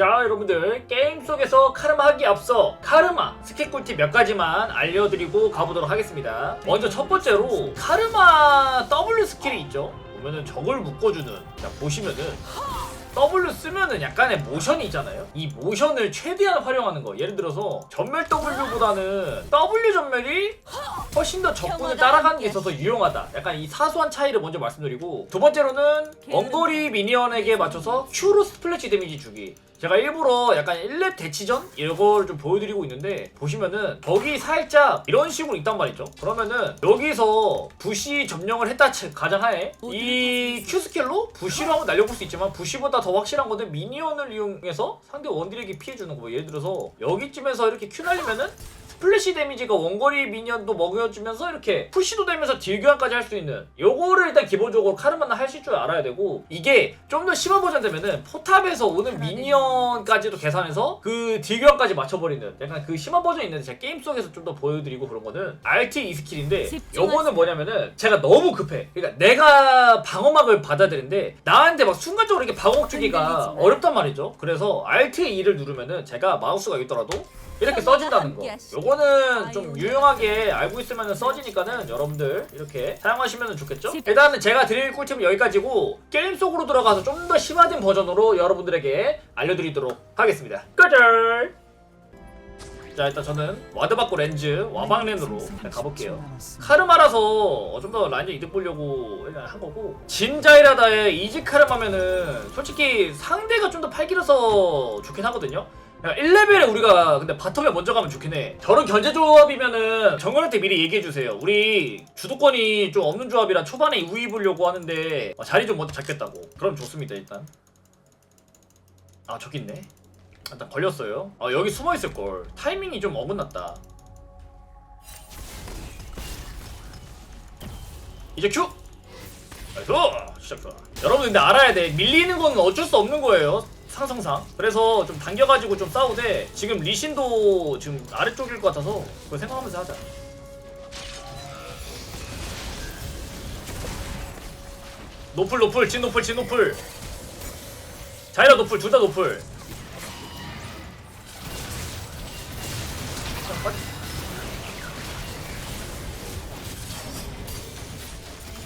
자 여러분들 게임 속에서 카르마 하기 앞서 카르마 스킬 꿀팁 몇 가지만 알려드리고 가보도록 하겠습니다 먼저 첫 번째로 카르마 W 스킬이 있죠 보면은 적을 묶어주는 자 보시면은 W 쓰면은 약간의 모션이 있잖아요. 이 모션을 최대한 활용하는 거. 예를 들어서 전멸 W보다는 W 전멸이 훨씬 더 적군을 따라가는 게 있어서 유용하다. 약간 이 사소한 차이를 먼저 말씀드리고 두 번째로는 원거리 미니언에게 맞춰서 Q로 스플래시 데미지 주기. 제가 일부러 약간 1렙 대치전 이걸 좀 보여드리고 있는데 보시면은 벽이 살짝 이런 식으로 있단 말이죠. 그러면은 여기서 부시 점령을 했다 치- 가정하에 이 Q 스킬로 부시로 한번 날려볼 수 있지만 부시보다 더 확실한 건데 미니언을 이용해서 상대 원딜에게 피해주는 거. 뭐 예를 들어서 여기쯤에서 이렇게 Q 날리면은 스 플래시 데미지가 원거리 미니언도 먹여주면서 이렇게 푸시도 되면서 딜 교환까지 할 수 있는 요거를 일단 기본적으로 카르마는 하실 줄 알아야 되고 이게 좀 더 심한 버전 되면은 포탑에서 오는 미니언까지도 계산해서 그 딜 교환까지 맞춰버리는 약간 그 심한 버전이 있는데 제가 게임 속에서 좀 더 보여드리고 그런 거는 RT 이 스킬인데 요거는 뭐냐면은 제가 너무 급해. 그러니까 내가 방어막을 받아야 되는데 나한테 막 순간적으로 이렇게 방어막 주기가 어렵단 말이죠. 그래서 RT 2를 누르면은 제가 마우스가 있더라도 이렇게 써진다는 거. 요거는 좀 유용하게 알고 있으면 써지니까는 여러분들 이렇게 사용하시면 좋겠죠? 일단은 제가 드릴 꿀팁은 여기까지고 게임 속으로 들어가서 좀 더 심화된 버전으로 여러분들에게 알려드리도록 하겠습니다. 꺼절! 자 일단 저는 와드 받고 렌즈 와방 렌으로 일단 가볼게요. 카르마라서 좀 더 라인전 이득 보려고 일단 한 거고 진자이라다의 이지 카르마면은 솔직히 상대가 좀 더 팔기라서 좋긴 하거든요. 1레벨에 우리가 근데 바텀에 먼저 가면 좋긴 해. 저런 견제 조합이면은 정글한테 미리 얘기해 주세요. 우리 주도권이 좀 없는 조합이라 초반에 우위 보려고 하는데 어, 자리 좀 먼저 잡겠다고. 그럼 좋습니다 일단. 아 저기 있네. 일단 걸렸어요. 아 여기 숨어 있을 걸. 타이밍이 좀 어긋났다. 이제 큐. 나이스. 시작 좋아. 여러분 근데 알아야 돼. 밀리는 건 어쩔 수 없는 거예요. 상성상. 그래서 좀 당겨가지고 좀 싸우되 지금 리신도 지금 아래쪽일 것 같아서 그거 생각하면서 하자. 노플 노플 진 노플 진 노플. 자이라 노플 둘 다 노플.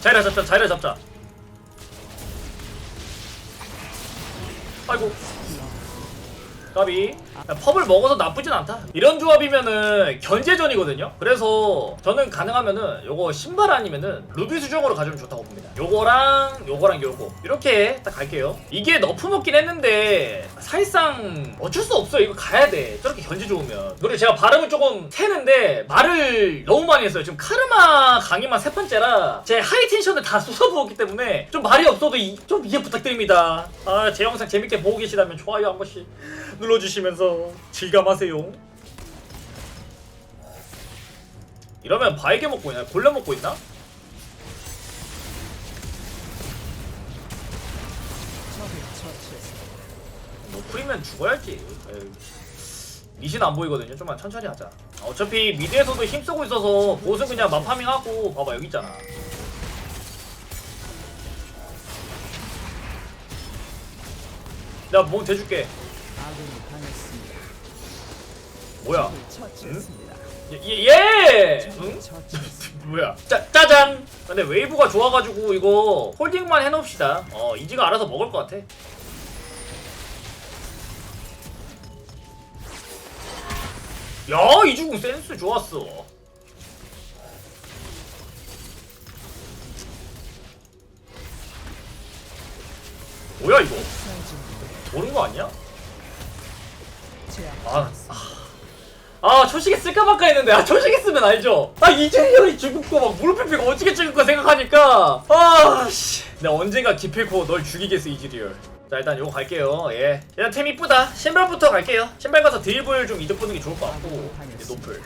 자이라 잡자 자이라 잡자. 아이고 까비 야, 펍을 먹어서 나쁘진 않다. 이런 조합이면은 견제전이거든요. 그래서 저는 가능하면은 요거 신발 아니면은 루비 수정으로 가주면 좋다고 봅니다. 요거랑 요거랑 요거. 이렇게 딱 갈게요. 이게 너프 먹긴 했는데 사실상 어쩔 수 없어요. 이거 가야 돼. 저렇게 견제 좋으면. 그리고 제가 발음을 조금 새는데 말을 너무 많이 했어요. 지금 카르마 강의만 세 번째라 제 하이 텐션을 다 쏟아부었기 때문에 좀 말이 없어도 이- 좀 이해 부탁드립니다. 아 제 영상 재밌게 보고 계시다면 좋아요 한 번씩 눌러주시면서 질감하세요 이러면 바이게 먹고 있나? 골렘 먹고 있나? 뭐 프리면 죽어야지. 미신 안 보이거든요 좀만 천천히 하자 어차피 미드에서도 힘쓰고 있어서 보스 그냥 마파밍하고 봐봐 여기 있잖아 내가 몸 대줄게 뭐야 응? 예, 예, 예! 응? 뭐야? 짜, 짜잔! 근데 웨이브가 좋아가지고 이거 홀딩만 해놓읍시다. 어, 이지가 알아서 먹을 것 같아. 야, 이주공 센스 좋았어. 뭐야 이거? 모르는 거 아니야? 아, 아 초식에 쓸까 말까 했는데 아 초식에 쓰면 알죠? 아 이재열이 죽을 거막 무릎 펴고 어떻게 죽을 거 생각하니까 아씨. 내가 언젠가 기필코 널 죽이겠어 이즈리얼. 자 일단 요거 갈게요. 예. 일단 템 이쁘다. 신발부터 갈게요. 신발 가서 드리블 좀 이득 보는 게 좋을 것 같고 이제 노플.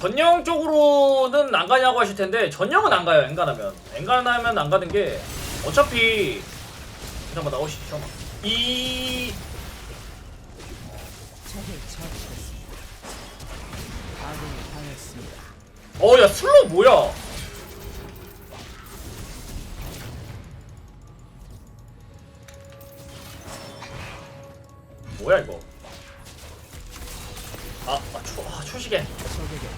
전령 쪽으로는 안 가냐고 하실 텐데 전령은 안 가요 엔간하면. 엔간하면 안 가는 게 어차피 잠깐만 나오시 잠깐만. 이 어야 슬로 뭐야? 뭐야 이거? 아초아 초시계 아,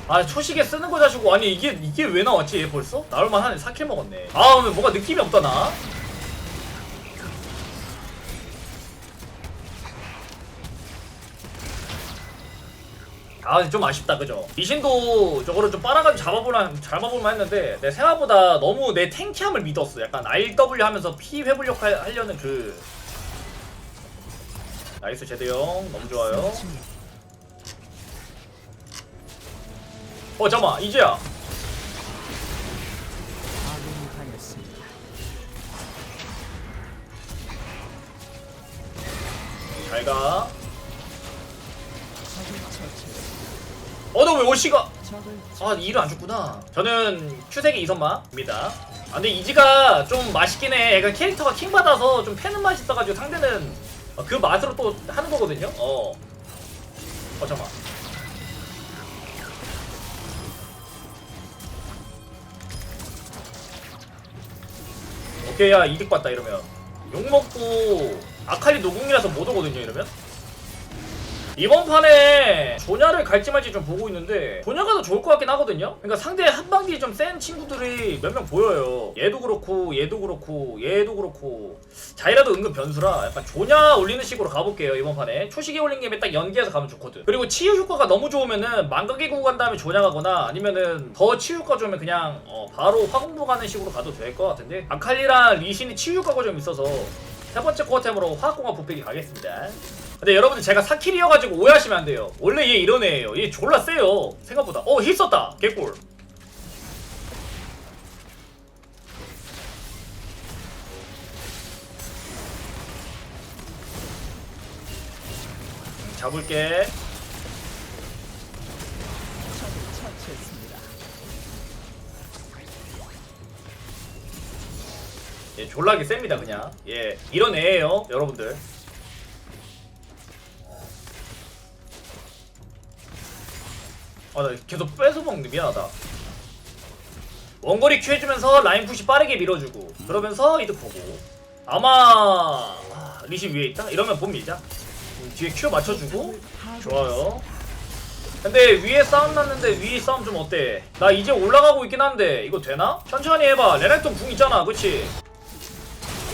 아, 아 초시계 아, 쓰는 거 자시고. 아니 이게 이게 왜 나왔지 얘 벌써? 나올만하네. 4킬 먹었네. 아 오늘 뭔가 느낌이 없다 나. 아, 좀 아쉽다, 그죠? 리신도 저거를 좀 빨아가지고 잡아볼만, 잡아볼만 했는데, 내 생각보다 너무 내 탱키함을 믿었어. 약간 RW 하면서 피 회복력 하- 하려는 그. 나이스, 제대형. 너무 좋아요. 어, 잠깐만, 이제야. 아군이 당했습니다. 잘 가. 어, 너왜 오시가? 적을 아, 이를 안 줬구나. 저는 큐색의 이선마입니다. 아, 근데 이지가 좀 맛있긴 해. 약간 캐릭터가 킹 받아서 좀 패는 맛이 있어가지고 상대는 어, 그 맛으로 또 하는 거거든요. 어. 어, 잠깐. 오케이, 야, 이득 봤다, 이러면. 욕 먹고 아칼리 노궁이라서 못 오거든요, 이러면. 이번 판에 조냐를 갈지 말지 좀 보고 있는데 조냐가 더 좋을 것 같긴 하거든요? 그러니까 상대 한방기 좀 센 친구들이 몇 명 보여요. 얘도 그렇고 얘도 그렇고 얘도 그렇고. 자이라도 은근 변수라 약간 조냐 올리는 식으로 가볼게요 이번 판에. 초식에 올린 김에 딱 연계해서 가면 좋거든. 그리고 치유 효과가 너무 좋으면은 망각이 구고 간 다음에 조냐 가거나 아니면은 더 치유 효과 좋으면 그냥 어, 바로 화공부 가는 식으로 가도 될 것 같은데? 아칼리랑 리신이 치유 효과가 좀 있어서 세 번째 코어템으로 화학공학 부패기 가겠습니다 근데 여러분들 제가 사킬이어가지고 오해하시면 안 돼요. 원래 얘 이런 애예요. 얘 졸라 세요. 생각보다. 어, 힐 썼다. 개꿀. 음, 잡을게. 얘 졸라게 셉니다, 그냥. 예, 이런 애예요, 여러분들. 아, 나 계속 뺏어 먹는 미안하다. 원거리 큐 해주면서 라인 푸시 빠르게 밀어주고 그러면서 이득 보고 아마 아, 리시 위에 있다? 이러면 본 밀자 음, 뒤에 큐 맞춰주고 좋아요 근데 위에 싸움 났는데 위에 싸움 좀 어때? 나 이제 올라가고 있긴 한데 이거 되나? 천천히 해봐 레넥톤 궁 있잖아 그치?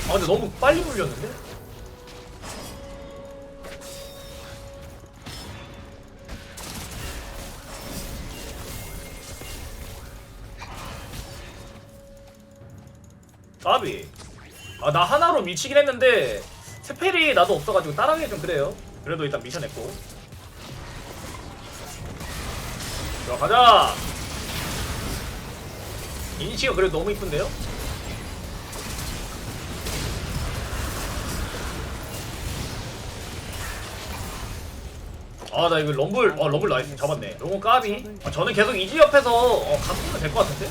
아 근데 너무 빨리 물렸는데? 까비. 아 나 하나로 미치긴 했는데 스펠이 나도 없어가지고 따라하기 좀 그래요. 그래도 일단 미션 했고. 자 가자. 이니치가 그래도 너무 이쁜데요? 아 나 이거 럼블 어 럼블 나이스. 잡았네. 너무 까비. 아, 저는 계속 이지 옆에서 어 가면 될것 같은데.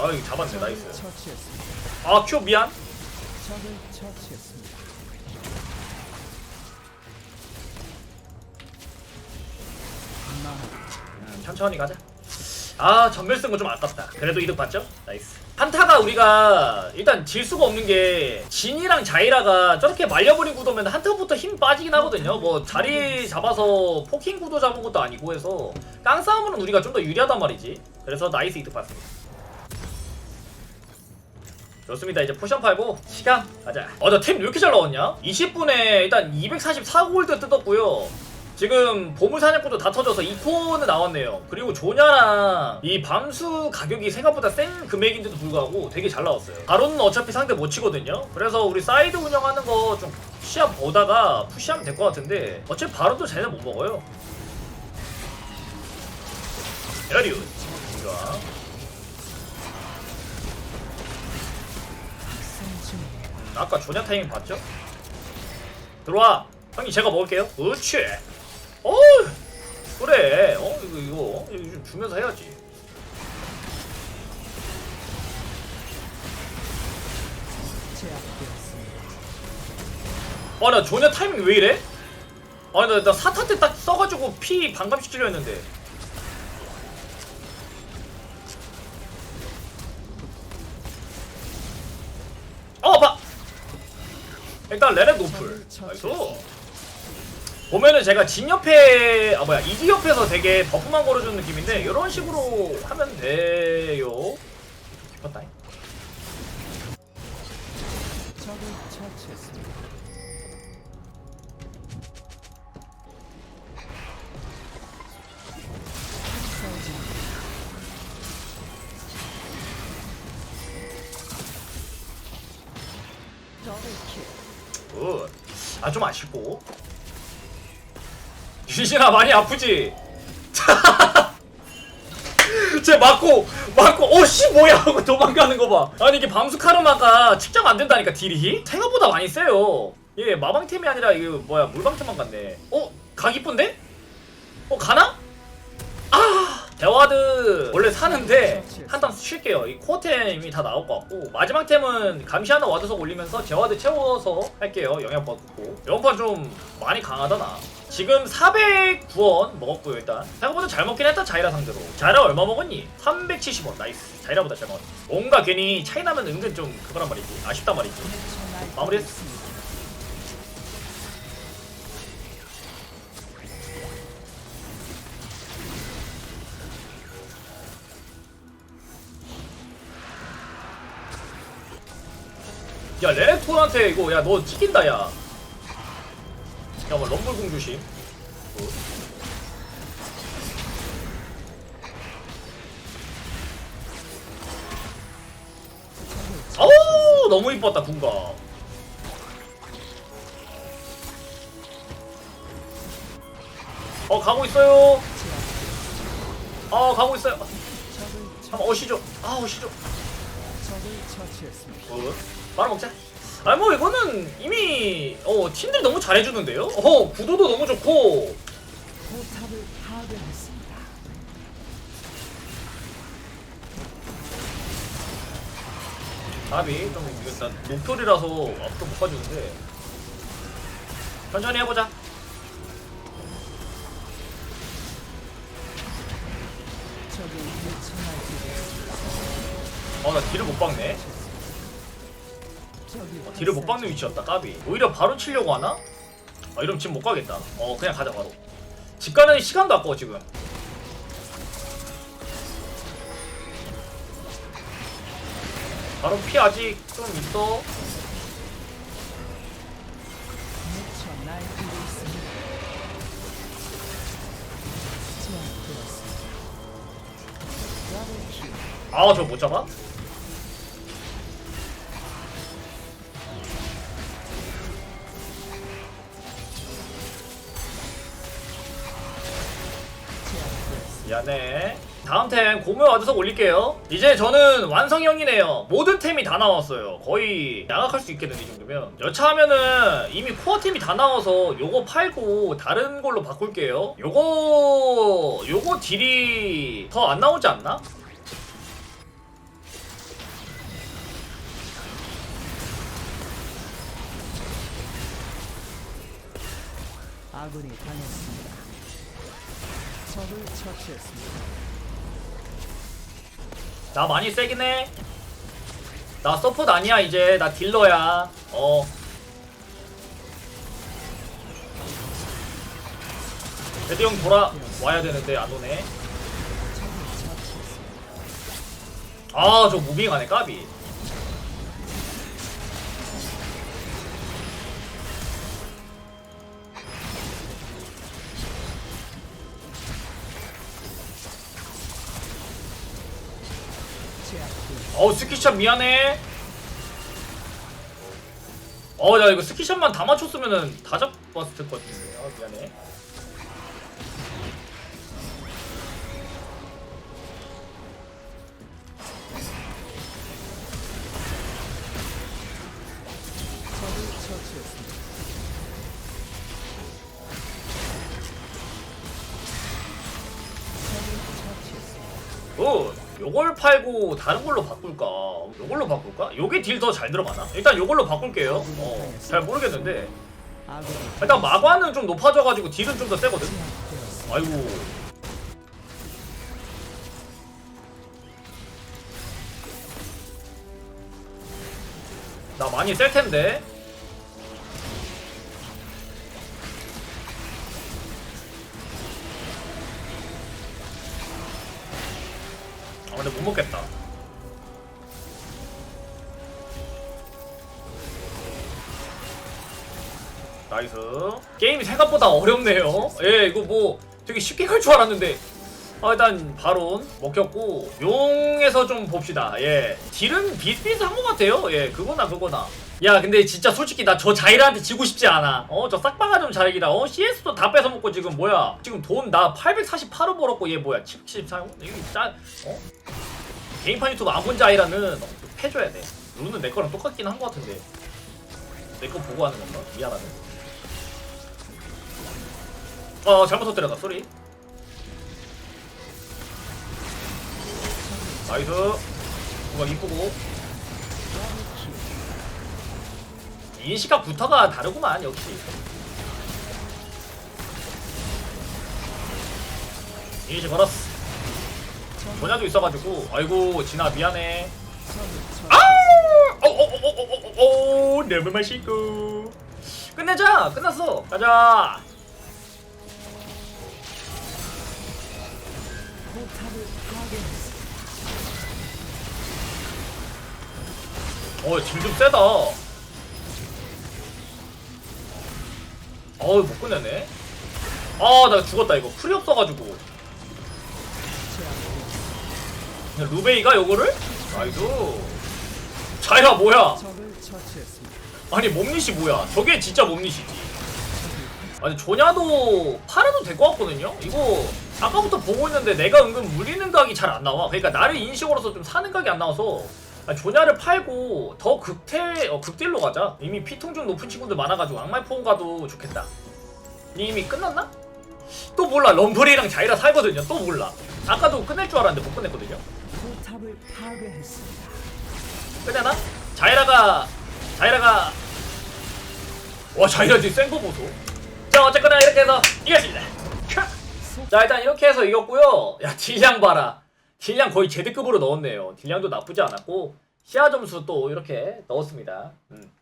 아 이거 잡았네 나이스 처치했습니다. 아큐 미안 음, 천천히 가자. 아 전멸 쓴 거 좀 아깝다. 그래도 이득 봤죠? 나이스. 한타가 우리가 일단 질 수가 없는 게 진이랑 자이라가 저렇게 말려버린 구도면 한타부터 힘 빠지긴 하거든요. 뭐 자리 잡아서 포킹 구도 잡은 것도 아니고 해서 깡싸움은 우리가 좀 더 유리하단 말이지. 그래서 나이스 이득 봤습니다. 좋습니다. 이제 포션 팔고 시간 가자. 어, 나 템 왜 이렇게 잘 나왔냐? 20분에 일단 244골드 뜯었고요. 지금 보물 사냥꾼도 다 터져서 2코는 나왔네요. 그리고 조냐랑 이 밤수 가격이 생각보다 센 금액인데도 불구하고 되게 잘 나왔어요. 바로는 어차피 상대 못 치거든요. 그래서 우리 사이드 운영하는 거 좀 시합 보다가 푸시하면 될 것 같은데 어차피 바로도 쟤네 못 먹어요. 에라리우 좋아. 아까 조냐 타이밍 봤죠? 들어와 형님 제가 먹을게요 그렇지 어 그래 어 이거 이거 이거 좀 주면서 해야지. 아나 조냐 타이밍 왜 이래? 아니 나, 나 사타 때 딱 써가지고 피 반감시키려 했는데 일단 레넥 노플 나이스 보면은 제가 진 옆에 아 뭐야 이지 옆에서 되게 버프만 걸어주는 느낌인데 이런 식으로 하면 돼요. 깊었다. 적 아 좀 아쉽고. 유신아 많이 아프지? 쟤 맞고 맞고 어씨 뭐야 하고 도망가는 거 봐. 아니 이게 밤수 카르마가 측정 안 된다니까 딜이 생각보다 많이 세요. 이게 마방템이 아니라 이거 뭐야 물방템만 같네. 어? 각 이쁜데? 어 가나? 아 대와드 원래 사는데 한단 쉴게요. 이 코어템이 다 나올 것 같고 마지막 템은 감시 하나 와드석 올리면서 제와드 채워서 할게요. 영향 받고 이번 판좀 많이 강하다 나. 지금 409원 먹었고요 일단 생각보다 잘 먹긴 했다 자이라 상대로 자이라 얼마 먹었니? 370원 나이스 자이라보다 잘 먹었어 뭔가 괜히 차이 나면 은근 좀 그거란 말이지 아쉽단 말이지 마무리했어. 야 레넥톤한테 이거 야 너 찍힌다 야 야뭐 럼블공 조심 어. 어우 너무 이뻤다 군가 어 가고 있어요 어 가고 있어요 한번 어시죠 아 어시죠. 어, 바로 먹자. 아니 뭐 이거는 이미 어 팀들이 너무 잘해주는데요. 어 구도도 너무 좋고 포탑을 파괴했습니다. 답이 좀 이거 나 목표리라서 앞으로 못 가주는데 천천히 해보자. 적을 기회였습니다. 어나 딜을 못 박네. 어, 딜을 못 박는 위치였다 까비. 오히려 바로 치려고 하나? 아 이러면 지금 못 가겠다. 어 그냥 가자 바로. 집 가는 시간도 아까워 지금. 바로 피 아직 좀 있어. 아 저 못 잡아? 미안해. 다음 템 고무 와드석 올릴게요. 이제 저는 완성형이네요. 모든 템이 다 나왔어요. 거의 양악할 수 있겠는데 이 정도면. 여차하면은 이미 코어 템이 다 나와서 요거 팔고 다른 걸로 바꿀게요. 요거 요거 딜이 더 안 나오지 않나? 아군이 당했습니다. 적을 처치했습니다. 나 많이 세긴 해. 나 서포트 아니야 이제 나 딜러야. 어. 레드 형 돌아 와야 되는데 안 오네. 아 저 무빙 안해 까비. 어우 스키샷 미안해. 어나 이거 스키샷만 다 맞췄으면은 다 잡았을 것 같은데. 아 미안해. 굿. 요걸 팔고 다른 걸로 바꿀까? 요걸로 바꿀까? 요게 딜 더 잘 들어가나? 일단 요걸로 바꿀게요. 어, 잘 모르겠는데. 일단 마관은 좀 높아져가지고 딜은 좀 더 세거든. 아이고. 나 많이 셀 텐데. 근데 못 먹겠다. 나이스. 게임이 생각보다 어렵네요. 예, 이거 뭐 되게 쉽게 갈 줄 알았는데. 아, 일단 바론 먹혔고 용에서 좀 봅시다. 예, 딜은 비슷비슷한 것 같아요. 예, 그거나 그거나. 야, 근데 진짜 솔직히 나 저 자이라한테 지고 싶지 않아. 어, 저 싹바가 좀 자이기다. 어, CS도 다 뺏어먹고 지금 뭐야? 지금 돈 나 848원 벌었고 얘 뭐야? 74원? 이거 짜? 어? 개인판 유튜브 안 본 자이라는 어, 패줘야 돼. 룰은 내 거랑 똑같긴 한것 같은데. 내 거 보고 하는 건가? 미안하네. 어, 잘못 터뜨렸다. 쏘리. 나이스. 뭔가 이쁘고. 인시가 부터가 다르구만 역시. 인시 걸었어. 전야도 있어가지고 아이고 진아 미안해. 아! 처치했습니다. 오오오오오오 내물 마시고 끝내자 끝났어 가자. 어질좀 세다 어우 못 끝내네. 아 나 죽었다. 이거 풀이 없어가지고. 루베이가 요거를? 나이스 자이라 뭐야. 아니 몸닛이 뭐야? 저게 진짜 몸닛이지. 아니 조냐도 팔아도 될 것 같거든요? 이거 아까부터 보고 있는데 내가 은근 물리는 각이 잘 안 나와. 그러니까 나를 인식으로서 좀 사는 각이 안 나와서 아니, 조냐를 팔고 더 극태 어, 극딜로 가자. 이미 피통중 높은 친구들 많아가지고 악마의 포옹 가도 좋겠다. 이미 끝났나? 또 몰라. 럼블이랑 자이라 살거든요. 또 몰라. 아까도 끝낼 줄 알았는데 못 끝냈거든요. 포탑을 파괴했습니다. 끝내나? 자이라가 자이라가 와 자이라 지금 센거 보소. 자 어쨌거나 이렇게 해서 이겼습니다. 캬! 자 일단 이렇게 해서 이겼고요. 야 딜량 봐라 딜량 거의 제드급으로 넣었네요. 딜량도 나쁘지 않았고 시야 점수 또 이렇게 넣었습니다. 음.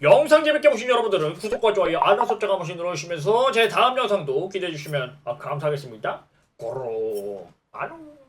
영상 재밌게 보신 여러분들은 구독과 좋아요 알람 설정 한 번씩 눌러주시면서 제 다음 영상도 기대해 주시면 아, 감사하겠습니다. 고로. 안녕